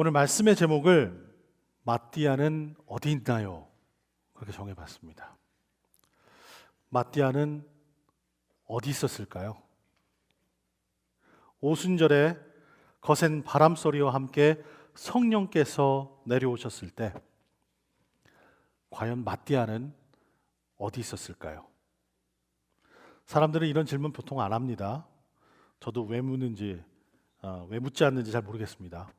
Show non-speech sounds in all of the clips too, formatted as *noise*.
오늘 말씀의 제목을 마띠아는 어디 있나요? 그렇게 정해봤습니다. 마띠아는 어디 있었을까요? 오순절에 거센 바람 소리와 함께 성령께서 내려오셨을 때 과연 마띠아는 어디 있었을까요? 사람들은 이런 질문 보통 안 합니다. 저도 왜 묻는지 어, 왜 묻지 않는지 잘 모르겠습니다.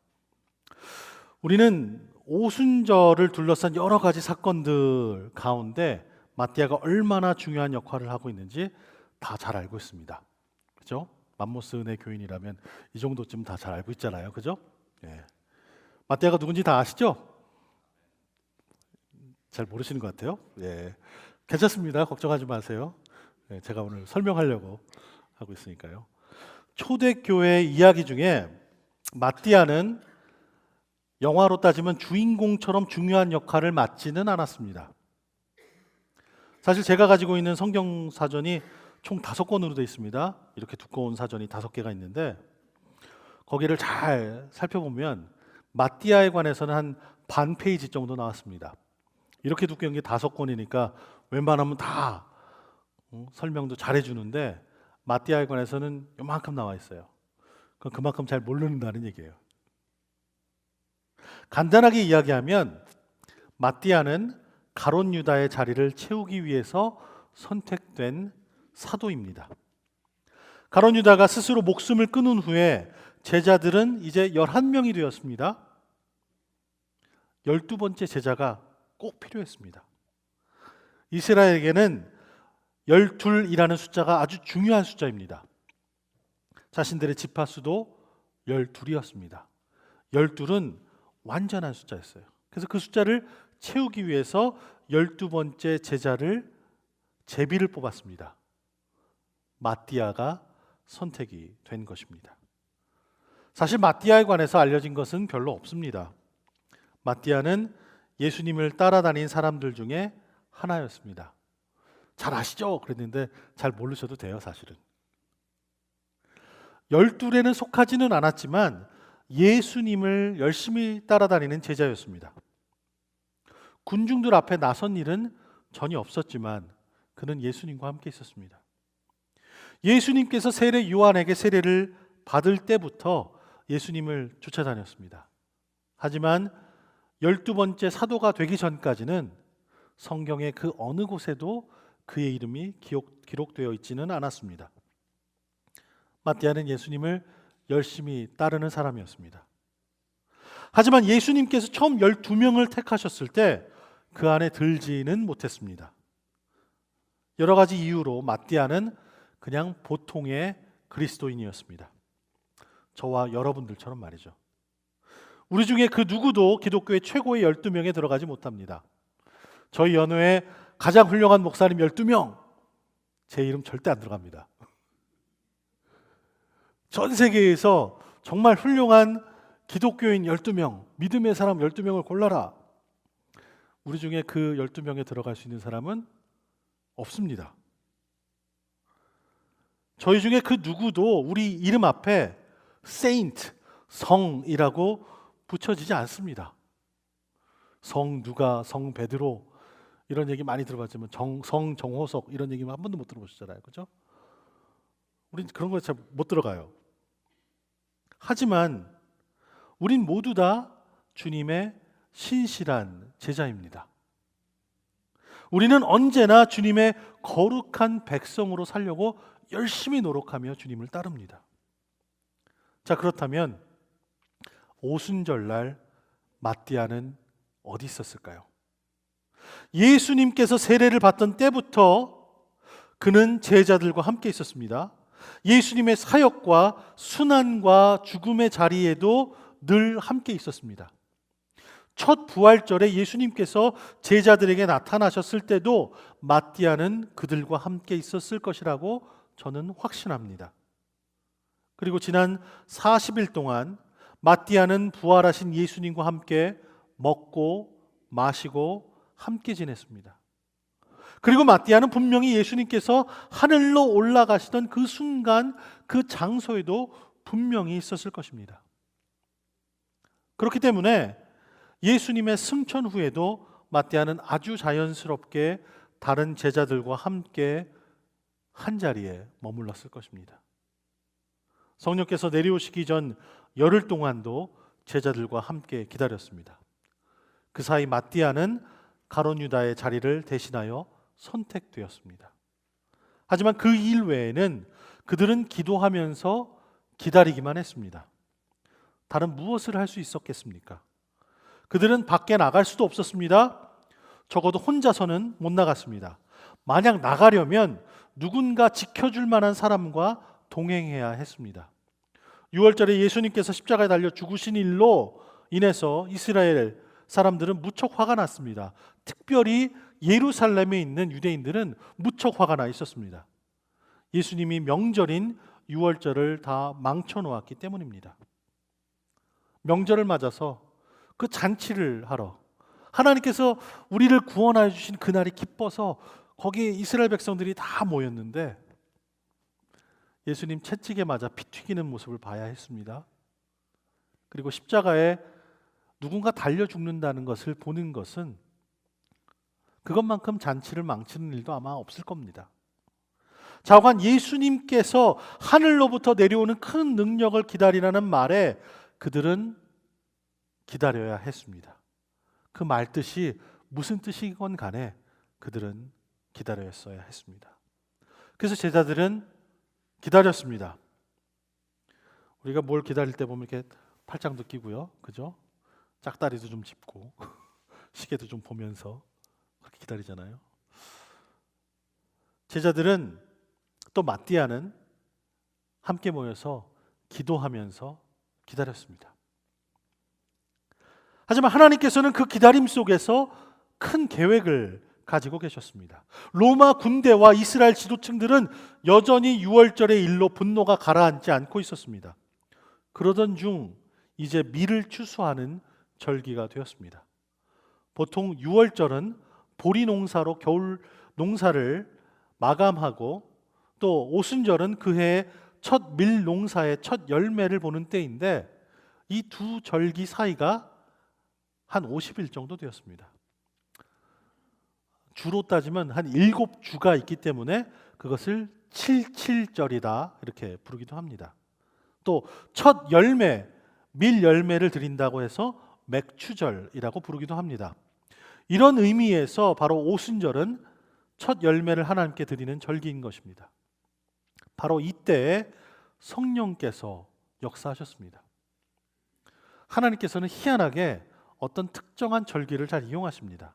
우리는 오순절을 둘러싼 여러 가지 사건들 가운데 마띠아가 얼마나 중요한 역할을 하고 있는지 다 잘 알고 있습니다. 그죠? 맘모스 은혜 교인이라면 이 정도쯤 다 잘 알고 있잖아요. 그죠? 예. 마띠아가 누군지 다 아시죠? 잘 모르시는 것 같아요. 예. 괜찮습니다. 걱정하지 마세요. 예, 제가 오늘 설명하려고 하고 있으니까요. 초대교회 이야기 중에 마띠아는 영화로 따지면 주인공처럼 중요한 역할을 맡지는 않았습니다. 사실 제가 가지고 있는 성경 사전이 총 다섯 권으로 되어 있습니다. 이렇게 두꺼운 사전이 다섯 개가 있는데 거기를 잘 살펴보면 마띠아에 관해서는 한 반 페이지 정도 나왔습니다. 이렇게 두꺼운 게 다섯 권이니까 웬만하면 다 어, 설명도 잘 해주는데 마띠아에 관해서는 요만큼 나와 있어요. 그럼 그만큼 잘 모르는다는 얘기예요. 간단하게 이야기하면 마띠아는 가론 유다의 자리를 채우기 위해서 선택된 사도입니다. 가론 유다가 스스로 목숨을 끊은 후에 제자들은 이제 11명이 되었습니다. 12번째 제자가 꼭 필요했습니다. 이스라엘에게는 12이라는 숫자가 아주 중요한 숫자입니다. 자신들의 지파 수도 12이었습니다. 12은 완전한 숫자였어요. 그래서 그 숫자를 채우기 위해서 12번째 제자를 제비를 뽑았습니다. 마띠아가 선택이 된 것입니다. 사실 마띠아에 관해서 알려진 것은 별로 없습니다. 마띠아는 예수님을 따라다닌 사람들 중에 하나였습니다. 잘 아시죠? 그랬는데 잘 모르셔도 돼요, 사실은. 열둘에는 속하지는 않았지만 예수님을 열심히 따라다니는 제자였습니다. 군중들 앞에 나선 일은 전혀 없었지만 그는 예수님과 함께 있었습니다. 예수님께서 세례 요한에게 세례를 받을 때부터 예수님을 쫓아다녔습니다. 하지만 열두 번째 사도가 되기 전까지는 성경의 그 어느 곳에도 그의 이름이 기록, 기록되어 있지는 않았습니다. 마띠아는 예수님을 열심히 따르는 사람이었습니다. 하지만 예수님께서 처음 12명을 택하셨을 때 그 안에 들지는 못했습니다. 여러 가지 이유로 마띠아는 그냥 보통의 그리스도인이었습니다. 저와 여러분들처럼 말이죠. 우리 중에 그 누구도 기독교의 최고의 12명에 들어가지 못합니다. 저희 연회에 가장 훌륭한 목사님 12명, 제 이름 절대 안 들어갑니다. 전 세계에서 정말 훌륭한 기독교인 12명, 믿음의 사람 12명을 골라라. 우리 중에 그 12명에 들어갈 수 있는 사람은 없습니다. 저희 중에 그 누구도 우리 이름 앞에 saint, 성이라고 붙여지지 않습니다. 성 누가, 성 베드로 이런 얘기 많이 들어봤지만 정, 성 정호석 이런 얘기 한 번도 못 들어보셨잖아요. 그죠? 우린 그런 거 잘 못 들어가요. 하지만 우린 모두 다 주님의 신실한 제자입니다. 우리는 언제나 주님의 거룩한 백성으로 살려고 열심히 노력하며 주님을 따릅니다. 자, 그렇다면 오순절날 마띠아는 어디 있었을까요? 예수님께서 세례를 받던 때부터 그는 제자들과 함께 있었습니다. 예수님의 사역과 순환과 죽음의 자리에도 늘 함께 있었습니다. 첫 부활절에 예수님께서 제자들에게 나타나셨을 때도 마띠아는 그들과 함께 있었을 것이라고 저는 확신합니다. 그리고 지난 40일 동안 마띠아는 부활하신 예수님과 함께 먹고 마시고 함께 지냈습니다. 그리고 마띠아는 분명히 예수님께서 하늘로 올라가시던 그 순간 그 장소에도 분명히 있었을 것입니다. 그렇기 때문에 예수님의 승천 후에도 마띠아는 아주 자연스럽게 다른 제자들과 함께 한 자리에 머물렀을 것입니다. 성령께서 내려오시기 전 열흘 동안도 제자들과 함께 기다렸습니다. 그 사이 마띠아는 가론 유다의 자리를 대신하여 선택되었습니다. 하지만 그 일 외에는 그들은 기도하면서 기다리기만 했습니다. 다른 무엇을 할 수 있었겠습니까? 그들은 밖에 나갈 수도 없었습니다. 적어도 혼자서는 못 나갔습니다. 만약 나가려면 누군가 지켜줄 만한 사람과 동행해야 했습니다. 6월절에 예수님께서 십자가에 달려 죽으신 일로 인해서 이스라엘 사람들은 무척 화가 났습니다. 특별히 예루살렘에 있는 유대인들은 무척 화가 나 있었습니다. 예수님이 명절인 6월절을 다 망쳐 놓았기 때문입니다. 명절을 맞아서 그 잔치를 하러 하나님께서 우리를 구원하여 주신 그날이 기뻐서 거기에 이스라엘 백성들이 다 모였는데 예수님 채찍에 맞아 피 튀기는 모습을 봐야 했습니다. 그리고 십자가에 누군가 달려 죽는다는 것을 보는 것은 그것만큼 잔치를 망치는 일도 아마 없을 겁니다. 자관 예수님께서 하늘로부터 내려오는 큰 능력을 기다리라는 말에 그들은 기다려야 했습니다. 그 말 뜻이 무슨 뜻이건 간에 그들은 기다렸어야 했습니다. 그래서 제자들은 기다렸습니다. 우리가 뭘 기다릴 때 보면 이렇게 팔짱도 끼고요. 그죠? 짝다리도 좀 짚고 *laughs* 시계도 좀 보면서 기다리잖아요. 제자들은 또 마띠아는 함께 모여서 기도하면서 기다렸습니다. 하지만 하나님께서는 그 기다림 속에서 큰 계획을 가지고 계셨습니다. 로마 군대와 이스라엘 지도층들은 여전히 6월절의 일로 분노가 가라앉지 않고 있었습니다. 그러던 중 이제 밀을 추수하는 절기가 되었습니다. 보통 6월절은 보리 농사로 겨울 농사를 마감하고 또 오순절은 그해 첫 밀 농사의 첫 열매를 보는 때인데 이 두 절기 사이가 한 50일 정도 되었습니다. 주로 따지면 한 일곱 주가 있기 때문에 그것을 칠칠절이다 이렇게 부르기도 합니다. 또 첫 열매, 밀 열매를 드린다고 해서 맥추절이라고 부르기도 합니다. 이런 의미에서 바로 오순절은 첫 열매를 하나님께 드리는 절기인 것입니다. 바로 이때에 성령께서 역사하셨습니다. 하나님께서는 희한하게 어떤 특정한 절기를 잘 이용하십니다.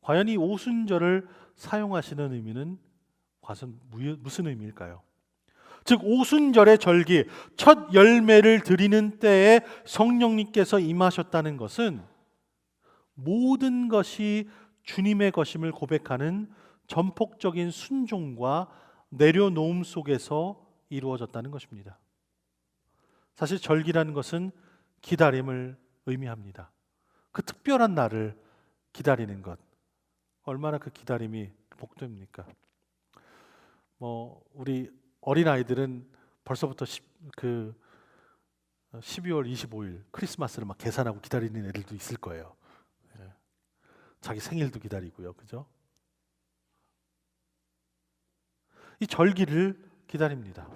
과연 이 오순절을 사용하시는 의미는 과연 무슨 의미일까요? 즉 오순절의 절기 첫 열매를 드리는 때에 성령님께서 임하셨다는 것은 모든 것이 주님의 것임을 고백하는 전폭적인 순종과 내려놓음 속에서 이루어졌다는 것입니다. 사실 절기라는 것은 기다림을 의미합니다. 그 특별한 날을 기다리는 것. 얼마나 그 기다림이 복됩니까? 뭐 우리 어린 아이들은 벌써부터 10, 그 12월 25일 크리스마스를 막 계산하고 기다리는 애들도 있을 거예요. 예. 자기 생일도 기다리고요, 그죠? 이 절기를 기다립니다.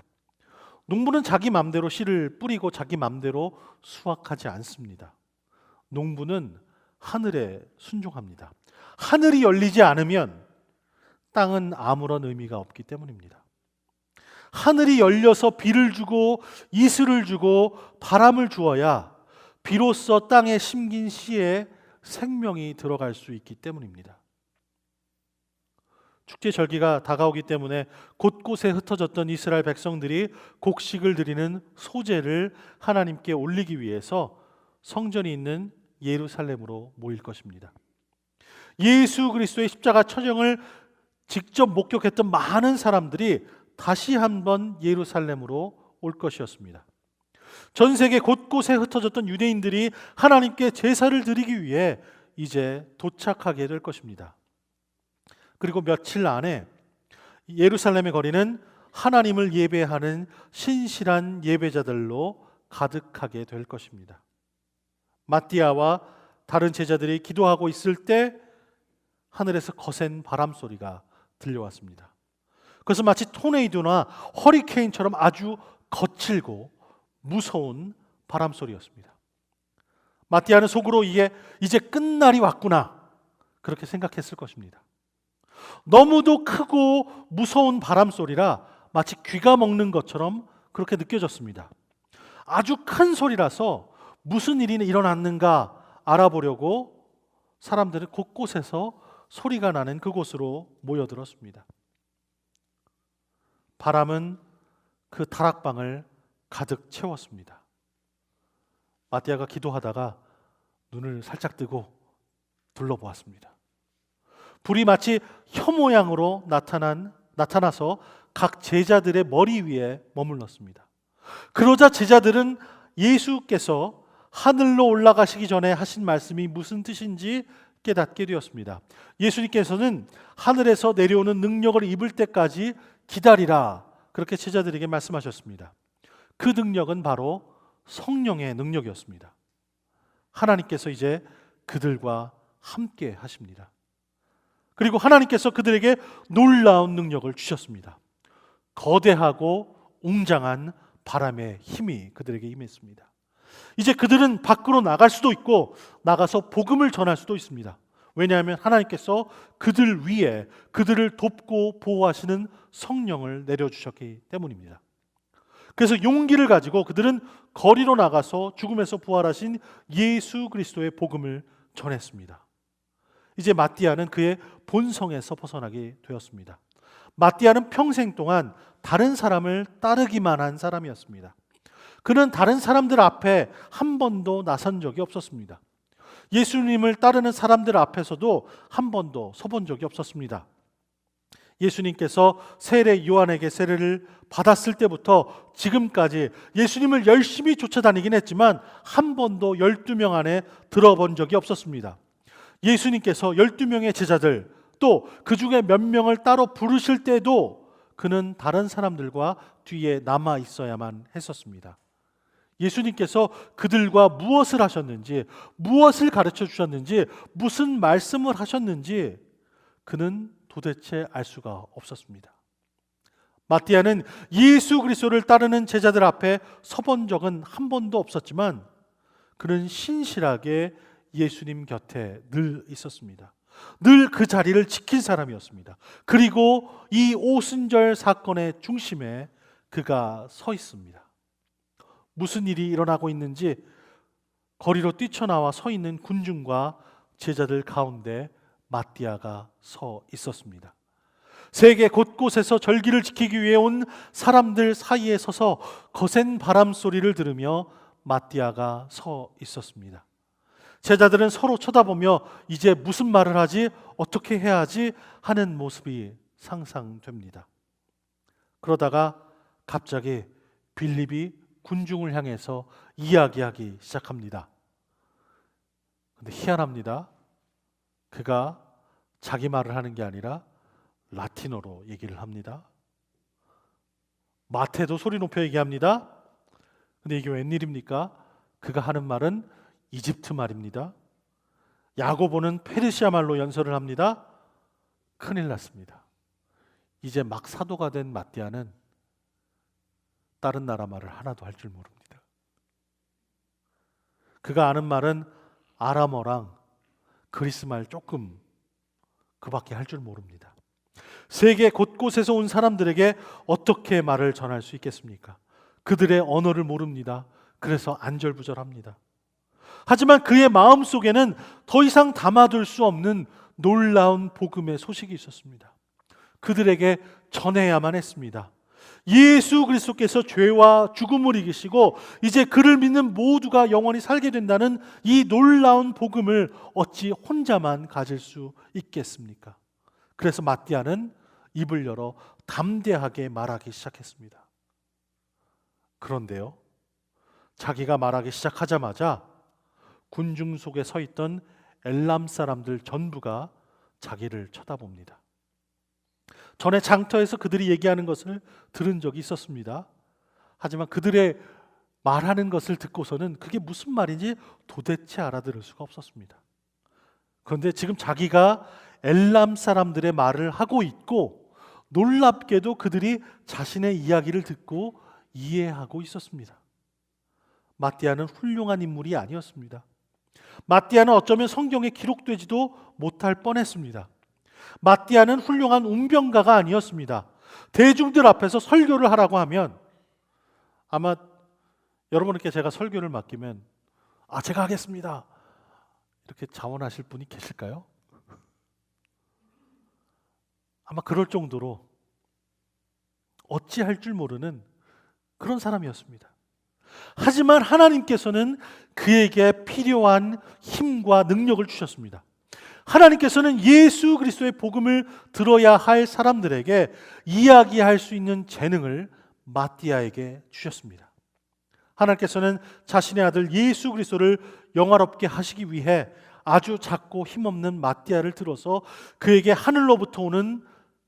농부는 자기 맘대로 씨를 뿌리고 자기 맘대로 수확하지 않습니다. 농부는 하늘에 순종합니다. 하늘이 열리지 않으면 땅은 아무런 의미가 없기 때문입니다. 하늘이 열려서 비를 주고 이슬을 주고 바람을 주어야 비로소 땅에 심긴 씨에 생명이 들어갈 수 있기 때문입니다. 축제 절기가 다가오기 때문에 곳곳에 흩어졌던 이스라엘 백성들이 곡식을 드리는 소재를 하나님께 올리기 위해서 성전이 있는 예루살렘으로 모일 것입니다. 예수 그리스도의 십자가 처형을 직접 목격했던 많은 사람들이 다시 한번 예루살렘으로 올 것이었습니다. 전 세계 곳곳에 흩어졌던 유대인들이 하나님께 제사를 드리기 위해 이제 도착하게 될 것입니다. 그리고 며칠 안에 예루살렘의 거리는 하나님을 예배하는 신실한 예배자들로 가득하게 될 것입니다. 마띠아와 다른 제자들이 기도하고 있을 때 하늘에서 거센 바람 소리가 들려왔습니다. 그것은 마치 토네이도나 허리케인처럼 아주 거칠고 무서운 바람 소리였습니다. 마띠아는 속으로 이게 이제 끝날이 왔구나 그렇게 생각했을 것입니다. 너무도 크고 무서운 바람 소리라 마치 귀가 먹는 것처럼 그렇게 느껴졌습니다. 아주 큰 소리라서 무슨 일이 일어났는가 알아보려고 사람들은 곳곳에서 소리가 나는 그곳으로 모여들었습니다. 바람은 그 다락방을 가득 채웠습니다. 마티아가 기도하다가 눈을 살짝 뜨고 둘러보았습니다. 불이 마치 혀 모양으로 나타난 나타나서 각 제자들의 머리 위에 머물렀습니다. 그러자 제자들은 예수께서 하늘로 올라가시기 전에 하신 말씀이 무슨 뜻인지 깨닫게 되었습니다. 예수님께서는 하늘에서 내려오는 능력을 입을 때까지 기다리라 그렇게 제자들에게 말씀하셨습니다. 그 능력은 바로 성령의 능력이었습니다. 하나님께서 이제 그들과 함께 하십니다. 그리고 하나님께서 그들에게 놀라운 능력을 주셨습니다. 거대하고 웅장한 바람의 힘이 그들에게 임했습니다. 이제 그들은 밖으로 나갈 수도 있고 나가서 복음을 전할 수도 있습니다. 왜냐하면 하나님께서 그들 위에 그들을 돕고 보호하시는 성령을 내려주셨기 때문입니다. 그래서 용기를 가지고 그들은 거리로 나가서 죽음에서 부활하신 예수 그리스도의 복음을 전했습니다. 이제 마띠아는 그의 본성에서 벗어나게 되었습니다. 마띠아는 평생 동안 다른 사람을 따르기만 한 사람이었습니다. 그는 다른 사람들 앞에 한 번도 나선 적이 없었습니다. 예수님을 따르는 사람들 앞에서도 한 번도 서본 적이 없었습니다. 예수님께서 세례 요한에게 세례를 받았을 때부터 지금까지 예수님을 열심히 쫓아다니긴 했지만 한 번도 12명 안에 들어본 적이 없었습니다. 예수님께서 12명의 제자들 또 그 중에 몇 명을 따로 부르실 때도 그는 다른 사람들과 뒤에 남아 있어야만 했었습니다. 예수님께서 그들과 무엇을 하셨는지, 무엇을 가르쳐 주셨는지, 무슨 말씀을 하셨는지 그는 도대체 알 수가 없었습니다. 마띠아는 예수 그리스도를 따르는 제자들 앞에 서본 적은 한 번도 없었지만 그는 신실하게 예수님 곁에 늘 있었습니다. 늘 그 자리를 지킨 사람이었습니다. 그리고 이 오순절 사건의 중심에 그가 서 있습니다. 무슨 일이 일어나고 있는지 거리로 뛰쳐나와 서 있는 군중과 제자들 가운데 마띠아가 서 있었습니다. 세계 곳곳에서 절기를 지키기 위해 온 사람들 사이에 서서 거센 바람 소리를 들으며 마띠아가 서 있었습니다. 제자들은 서로 쳐다보며 이제 무슨 말을 하지 어떻게 해야 하지 하는 모습이 상상됩니다. 그러다가 갑자기 빌립이 군중을 향해서 이야기하기 시작합니다. 근데 희한합니다. 그가 자기 말을 하는 게 아니라 라틴어로 얘기를 합니다. 마태도 소리 높여 얘기합니다. 근데 이게 웬일입니까? 그가 하는 말은 이집트 말입니다. 야고보는 페르시아 말로 연설을 합니다. 큰일 났습니다. 이제 막 사도가 된 마띠아는 다른 나라 말을 하나도 할 줄 모릅니다. 그가 아는 말은 아람어랑 그리스 말 조금 그밖에 할 줄 모릅니다. 세계 곳곳에서 온 사람들에게 어떻게 말을 전할 수 있겠습니까? 그들의 언어를 모릅니다. 그래서 안절부절합니다. 하지만 그의 마음 속에는 더 이상 담아둘 수 없는 놀라운 복음의 소식이 있었습니다. 그들에게 전해야만 했습니다. 예수 그리스도께서 죄와 죽음을 이기시고 이제 그를 믿는 모두가 영원히 살게 된다는 이 놀라운 복음을 어찌 혼자만 가질 수 있겠습니까? 그래서 마띠아는 입을 열어 담대하게 말하기 시작했습니다. 그런데요. 자기가 말하기 시작하자마자 군중 속에 서 있던 엘람 사람들 전부가 자기를 쳐다봅니다. 전에 장터에서 그들이 얘기하는 것을 들은 적이 있었습니다. 하지만 그들의 말하는 것을 듣고서는 그게 무슨 말인지 도대체 알아들을 수가 없었습니다. 그런데 지금 자기가 엘람 사람들의 말을 하고 있고 놀랍게도 그들이 자신의 이야기를 듣고 이해하고 있었습니다. 마띠아는 훌륭한 인물이 아니었습니다. 마띠아는 어쩌면 성경에 기록되지도 못할 뻔했습니다. 마띠아는 훌륭한 운병가가 아니었습니다. 대중들 앞에서 설교를 하라고 하면 아마 여러분께 제가 설교를 맡기면 아 제가 하겠습니다. 이렇게 자원하실 분이 계실까요? 아마 그럴 정도로 어찌할 줄 모르는 그런 사람이었습니다. 하지만 하나님께서는 그에게 필요한 힘과 능력을 주셨습니다. 하나님께서는 예수 그리스도의 복음을 들어야 할 사람들에게 이야기할 수 있는 재능을 마띠아에게 주셨습니다. 하나님께서는 자신의 아들 예수 그리스도를 영화롭게 하시기 위해 아주 작고 힘없는 마띠아를 들어서 그에게 하늘로부터 오는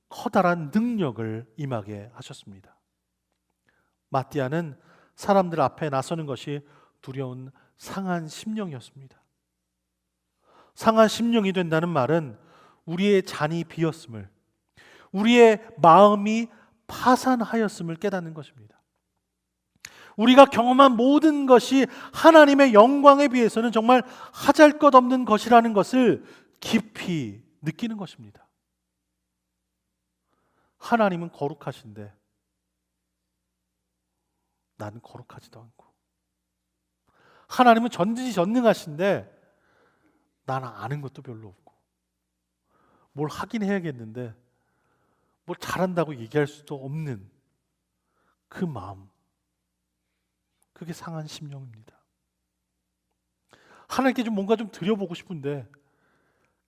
커다란 능력을 임하게 하셨습니다. 마띠아는 사람들 앞에 나서는 것이 두려운 상한 심령이었습니다. 상한 심령이 된다는 말은 우리의 잔이 비었음을, 우리의 마음이 파산하였음을 깨닫는 것입니다. 우리가 경험한 모든 것이 하나님의 영광에 비해서는 정말 하잘 것 없는 것이라는 것을 깊이 느끼는 것입니다. 하나님은 거룩하신데 나는 거룩하지도 않고 하나님은 전지전능하신데 나는 아는 것도 별로 없고 뭘 하긴 해야겠는데 뭘 잘한다고 얘기할 수도 없는 그 마음 그게 상한 심령입니다. 하나님께 좀 뭔가 좀 드려보고 싶은데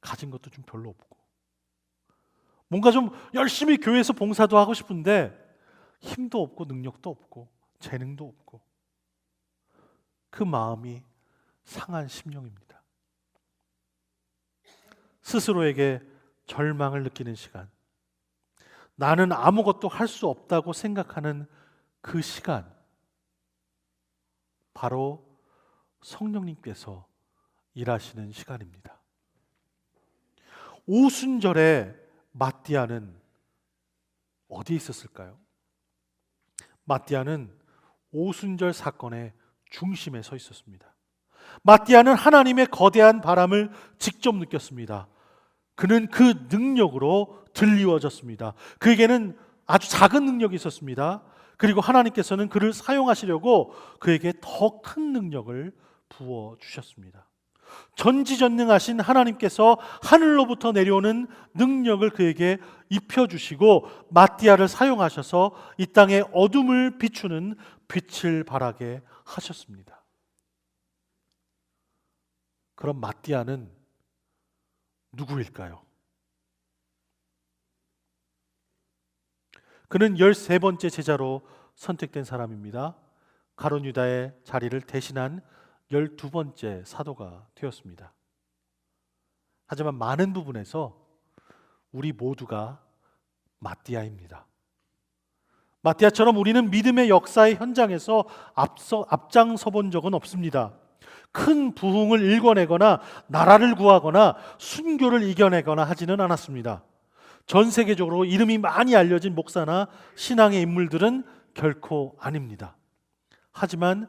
가진 것도 좀 별로 없고 뭔가 좀 열심히 교회에서 봉사도 하고 싶은데 힘도 없고 능력도 없고 재능도 없고 그 마음이 상한 심령입니다. 스스로에게 절망을 느끼는 시간, 나는 아무것도 할 수 없다고 생각하는 그 시간, 바로 성령님께서 일하시는 시간입니다. 오순절에 마띠아는 어디에 있었을까요? 마띠아는 오순절 사건의 중심에 서 있었습니다. 마띠아는 하나님의 거대한 바람을 직접 느꼈습니다. 그는 그 능력으로 들리워졌습니다. 그에게는 아주 작은 능력이 있었습니다. 그리고 하나님께서는 그를 사용하시려고 그에게 더 큰 능력을 부어 주셨습니다. 전지전능하신 하나님께서 하늘로부터 내려오는 능력을 그에게 입혀 주시고 마띠아를 사용하셔서 이 땅의 어둠을 비추는 빛을 발하게 하셨습니다. 그럼 마띠아는 누구일까요? 그는 13번째 제자로 선택된 사람입니다. 가론 유다의 자리를 대신한 12번째 사도가 되었습니다. 하지만 많은 부분에서 우리 모두가 마띠아입니다. 마띠아처럼 우리는 믿음의 역사의 현장에서 앞서 앞장서 본 적은 없습니다. 큰 부흥을 일궈내거나 나라를 구하거나 순교를 이겨내거나 하지는 않았습니다. 전 세계적으로 이름이 많이 알려진 목사나 신앙의 인물들은 결코 아닙니다. 하지만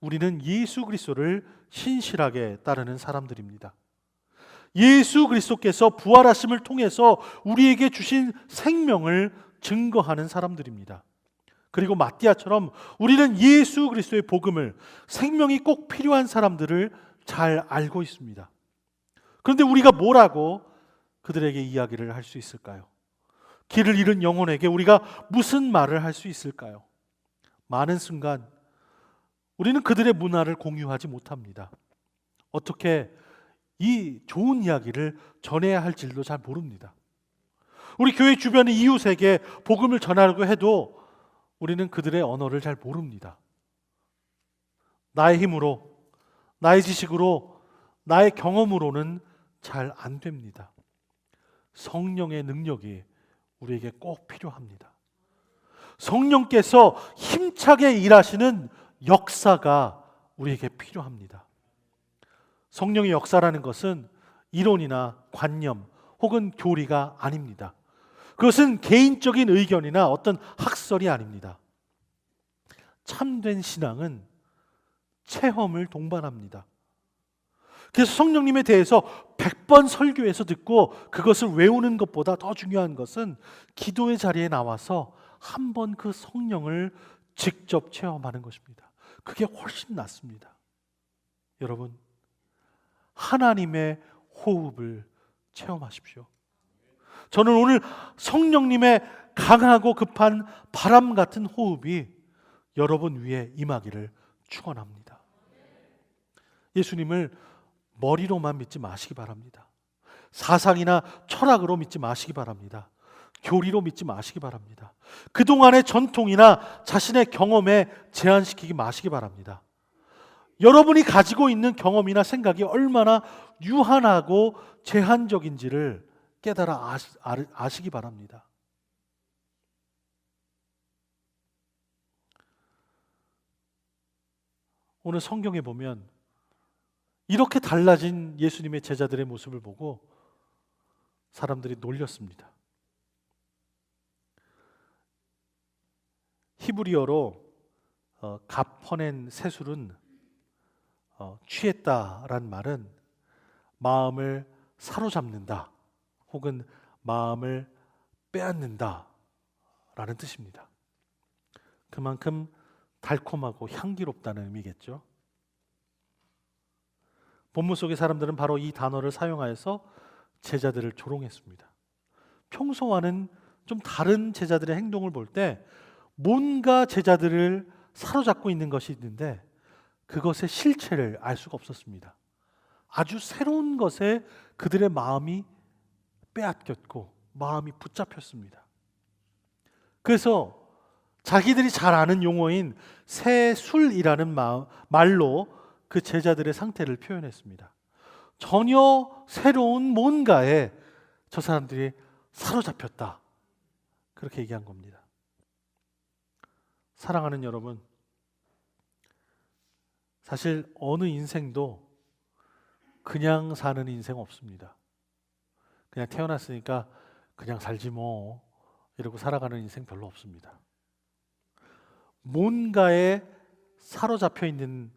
우리는 예수 그리스도를 신실하게 따르는 사람들입니다. 예수 그리스도께서 부활하심을 통해서 우리에게 주신 생명을 증거하는 사람들입니다. 그리고 마띠아처럼 우리는 예수 그리스도의 복음을 생명이 꼭 필요한 사람들을 잘 알고 있습니다. 그런데 우리가 뭐라고 그들에게 이야기를 할 수 있을까요? 길을 잃은 영혼에게 우리가 무슨 말을 할 수 있을까요? 많은 순간 우리는 그들의 문화를 공유하지 못합니다. 어떻게 이 좋은 이야기를 전해야 할지도 잘 모릅니다. 우리 교회 주변의 이웃에게 복음을 전하려고 해도 우리는 그들의 언어를 잘 모릅니다. 나의 힘으로, 나의 지식으로, 나의 경험으로는 잘 안 됩니다. 성령의 능력이 우리에게 꼭 필요합니다. 성령께서 힘차게 일하시는 역사가 우리에게 필요합니다. 성령의 역사라는 것은 이론이나 관념 혹은 교리가 아닙니다. 그것은 개인적인 의견이나 어떤 학설이 아닙니다. 참된 신앙은 체험을 동반합니다. 그래서 성령님에 대해서 100번 설교에서 듣고 그것을 외우는 것보다 더 중요한 것은 기도의 자리에 나와서 한 번 그 성령을 직접 체험하는 것입니다. 그게 훨씬 낫습니다. 여러분, 하나님의 호흡을 체험하십시오. 저는 오늘 성령님의 강하고 급한 바람 같은 호흡이 여러분 위에 임하기를 축원합니다. 예수님을 머리로만 믿지 마시기 바랍니다. 사상이나 철학으로 믿지 마시기 바랍니다. 교리로 믿지 마시기 바랍니다. 그동안의 전통이나 자신의 경험에 제한시키기 마시기 바랍니다. 여러분이 가지고 있는 경험이나 생각이 얼마나 유한하고 제한적인지를 깨달아 아시, 아- 아시 기 바랍니다. 오늘 성경에 보면 이렇게 달라진 예수님의 제자들의 모습을 보고 사람들이 놀렸습니다. 히브리어로 어, 갚어낸 새술은 어, 취했다란 말은 마음을 사로잡는다 혹은 마음을 빼앗는다 라는 뜻입니다. 그만큼 달콤하고 향기롭다는 의미겠죠. 본문 속의 사람들은 바로 이 단어를 사용하여서 제자들을 조롱했습니다. 평소와는 좀 다른 제자들의 행동을 볼 때 뭔가 제자들을 사로잡고 있는 것이 있는데 그것의 실체를 알 수가 없었습니다. 아주 새로운 것에 그들의 마음이 빼앗겼고 마음이 붙잡혔습니다. 그래서 자기들이 잘 아는 용어인 새술이라는 마- 말로 그 제자들의 상태를 표현했습니다. 전혀 새로운 뭔가에 저 사람들이 사로잡혔다. 그렇게 얘기한 겁니다. 사랑하는 여러분, 사실 어느 인생도 그냥 사는 인생 없습니다. 그냥 태어났으니까 그냥 살지 뭐 이러고 살아가는 인생 별로 없습니다. 뭔가에 사로잡혀 있는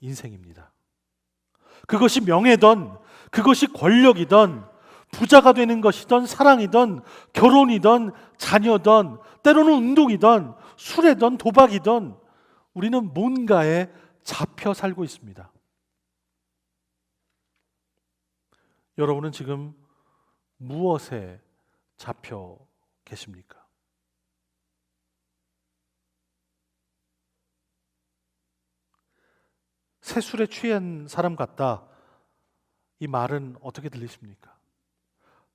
인생입니다. 그것이 명예든 그것이 권력이든 부자가 되는 것이든 사랑이든 결혼이든 자녀든 때로는 운동이든 술이든 도박이든 우리는 뭔가에 잡혀 살고 있습니다. 여러분은 지금 무엇에 잡혀 계십니까? 새술에 취한 사람 같다. 이 말은 어떻게 들리십니까?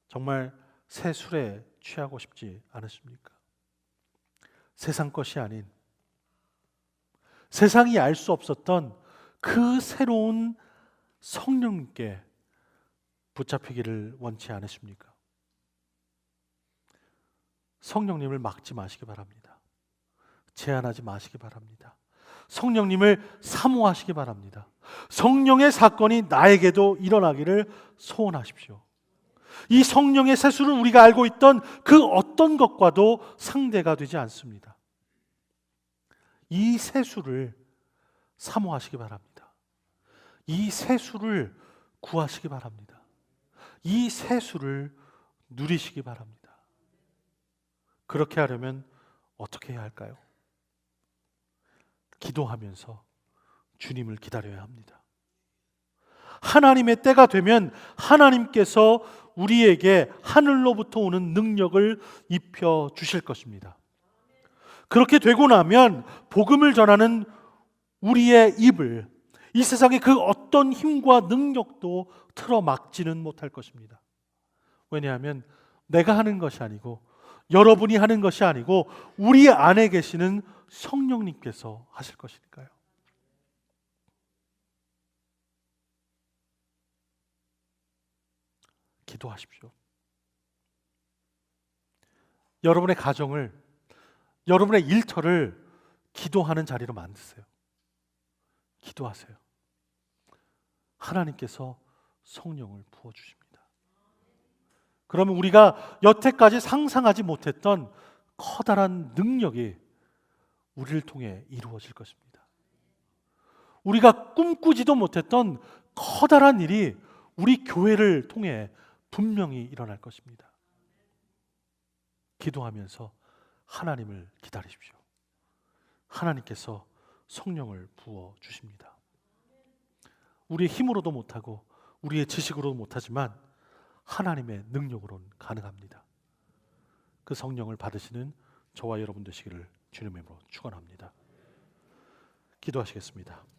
정말 새술에 취하고 싶지 않으십니까? 세상 것이 아닌 세상이 알 수 없었던 그 새로운 성령께 붙잡히기를 원치 않으십니까? 성령님을 막지 마시기 바랍니다. 제한하지 마시기 바랍니다. 성령님을 사모하시기 바랍니다. 성령의 사건이 나에게도 일어나기를 소원하십시오. 이 성령의 세수는 우리가 알고 있던 그 어떤 것과도 상대가 되지 않습니다. 이 세수를 사모하시기 바랍니다. 이 세수를 구하시기 바랍니다. 이 세수를 누리시기 바랍니다. 그렇게 하려면 어떻게 해야 할까요? 기도하면서 주님을 기다려야 합니다. 하나님의 때가 되면 하나님께서 우리에게 하늘로부터 오는 능력을 입혀 주실 것입니다. 그렇게 되고 나면 복음을 전하는 우리의 입을 이 세상의 그 어떤 힘과 능력도 틀어막지는 못할 것입니다. 왜냐하면 내가 하는 것이 아니고 여러분이 하는 것이 아니고 우리 안에 계시는 성령님께서 하실 것이니까요. 기도하십시오. 여러분의 가정을 여러분의 일터를 기도하는 자리로 만드세요. 기도하세요. 하나님께서 성령을 부어 주십니다. 그러면 우리가 여태까지 상상하지 못했던 커다란 능력이 우리를 통해 이루어질 것입니다. 우리가 꿈꾸지도 못했던 커다란 일이 우리 교회를 통해 분명히 일어날 것입니다. 기도하면서 하나님을 기다리십시오. 하나님께서 성령을 부어 주십니다. 우리의 힘으로도 못하고 우리의 지식으로도 못하지만 하나님의 능력으로는 가능합니다. 그 성령을 받으시는 저와 여러분 되시기를 주님의 이름으로 축원합니다. 기도하시겠습니다.